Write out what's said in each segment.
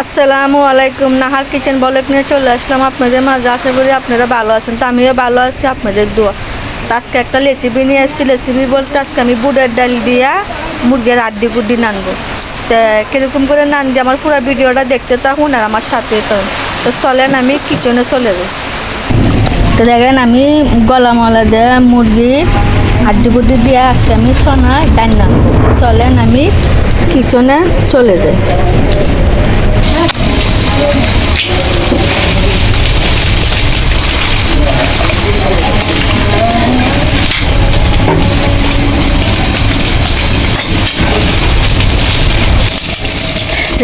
আসসালামু আলাইকুম। নাহার কিচেন বলেক নিয়ে চলে আসলাম আপনাদের মাঝে। আশা করি আপনারা ভালো আছেন। তো আমিও ভালো আছি, আপনাদের দোয়া। তো আজকে একটা রেসিপি নিয়ে এসেছি। রেসিপি বলতে আজকে আমি বুটের ডাল দিয়া মুরগির আড্ডি গুড্ডি নানবো। তো কীরকম করে নান দিয়ে আমার পুরো ভিডিওটা দেখতে থাকুন আর আমার সাথে তো তো চলেন আমি কিচেনে চলে যাই। তো দেখেন আমি গলা মলা দিয়ে মুরগি আড্ডি বুড্ডি দিয়ে আজকে আমি সোনা ডাল নানবো। চলেন আমি কিচেনে চলে যাই।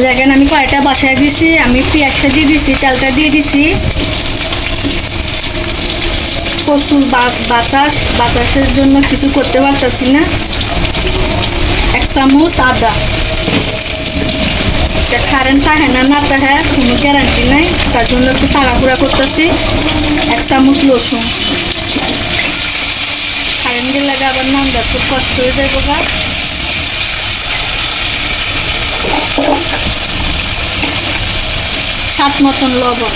দেখেন আমি কয়টা বাসায় দিছি? আমি পেঁয়াজটা দিয়ে দিছি তেলটা দিয়ে দিছি। প্রচুর বাতাস, বাতাসের জন্য কিছু করতে পারতেছি না। এক চামচ আদা। কারেন্ট থাকে না না থাকে কোনো গ্যারান্টি নাই, তার জন্য একটু তাড়াহুড়া করতেছি। এক চামচ রসুন। কারেন্ট গেলে আবার নামটা খুব কষ্ট হয়ে যাব সাত মতন লবণ।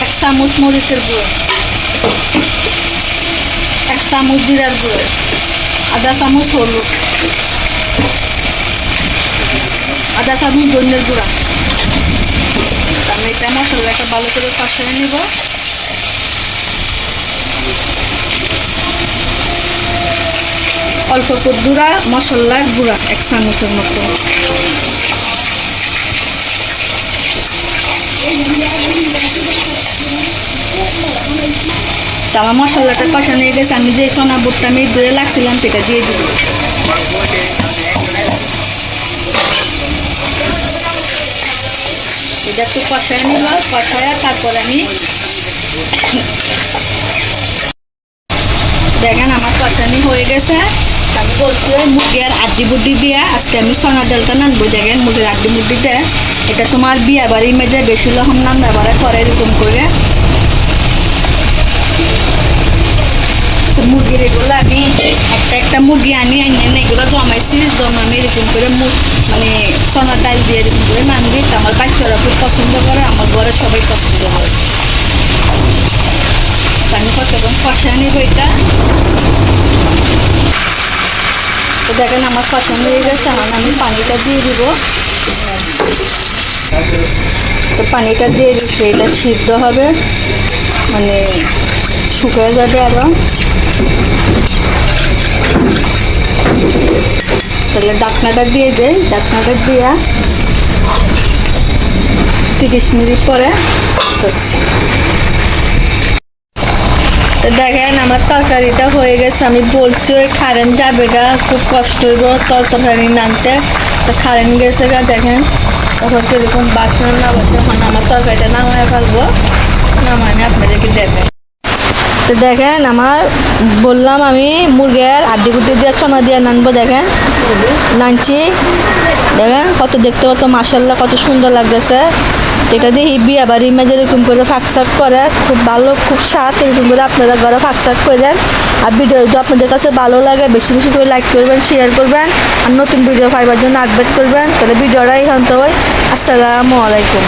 এক চামচ মরিচের গুঁড়ো। এক চামচ জিরার গুঁড়ো। আধা চামচ হলুদ। আধা চামচ ধনিয়ার গুঁড়া। আমি এটা মশলাটা ভালো করে কষায় নিব অল্প গুঁড়া মশলার গুঁড়া এক চামচের মতো তা আমার মশলাটা কষা নিয়ে গেছে আমি যে সোনা বুটটা আমি ধুয়ে লাগছিলাম সেটা দিয়ে দিব একটু কষায় নিব কষায় তারপর আমি দেখেন আমার কষানি হয়ে গেছে। আমি বলছি মুরগি আর আড্ডি বুড্ডি দিয়ে আজকে আমি সোনা ডালটা নানবো। দেখেন মুরগির আড্ডি বুড্ডি দিয়ে এটা তোমার বিয়ে বাড়ি মেজে বেশি লহম নাম ব্যবহার করে এরকম করে। মুরগির এগুলো আমি একটা একটা মুরগি আনি আনি আনি, এগুলো জমাইছি জমামি এরকম করে মানে সোনা ডাল দিয়ে এরকম করে নান দিই তো আমার বাচ্চারা পছন্দ করে, আমার ঘরে সবাই পছন্দ করে। আমি কতক্ষণ কষা নিব এটা। তো দেখেন আমার পছন্দ হয়ে গেছে, এখন আমি পানিটা দিয়ে দিব। তো পানিটা দিয়ে দিচ্ছি, এটা সিদ্ধ হবে। মানে শুকিয়ে যাবে আরও তাহলে ডাকনাটা দিয়ে দেয় ডাকনাটা দিয়া। তিরিশ মিনিট পরে আসতেছি। তো দেখেন, আমার তরকারিটা হয়ে গেছে। আমি বলছি, ওই কারেন্ট যাবে গা, খুব কষ্ট হইব তরকারি নামতে। তো কারেন্ট গেছে গা, দেখেন। তখন কীরকম বাসন না তখন আমার তরকারিটা নামায় ফেলব। নামানে আপনাদেরকে দেবেন তো দেখেন, আমার বললাম আমি মুরগের আড্ডি গুটি দিয়ে চনা দিয়ে নানবো, দেখেন। নানছি। দেখেন, কত দেখতে কত মাসাল্লাহ কত সুন্দর লাগতেছে। এটা দিয়ে বিয়ে বাড়ি মেজে এরকম করে ফাঁকশাক করে, খুব ভালো, খুব স্বাদ, এরকম করে আপনারা ঘরে ফাঁকসাক করেন। আর ভিডিও যদি আপনাদের কাছে ভালো লাগে, বেশি বেশি করে লাইক করবেন শেয়ার করবেন, আর নতুন ভিডিও পাইবার জন্য আপডেট করবেন, তাহলে ভিডিওটা এখান থেকে আসসালামু আলাইকুম।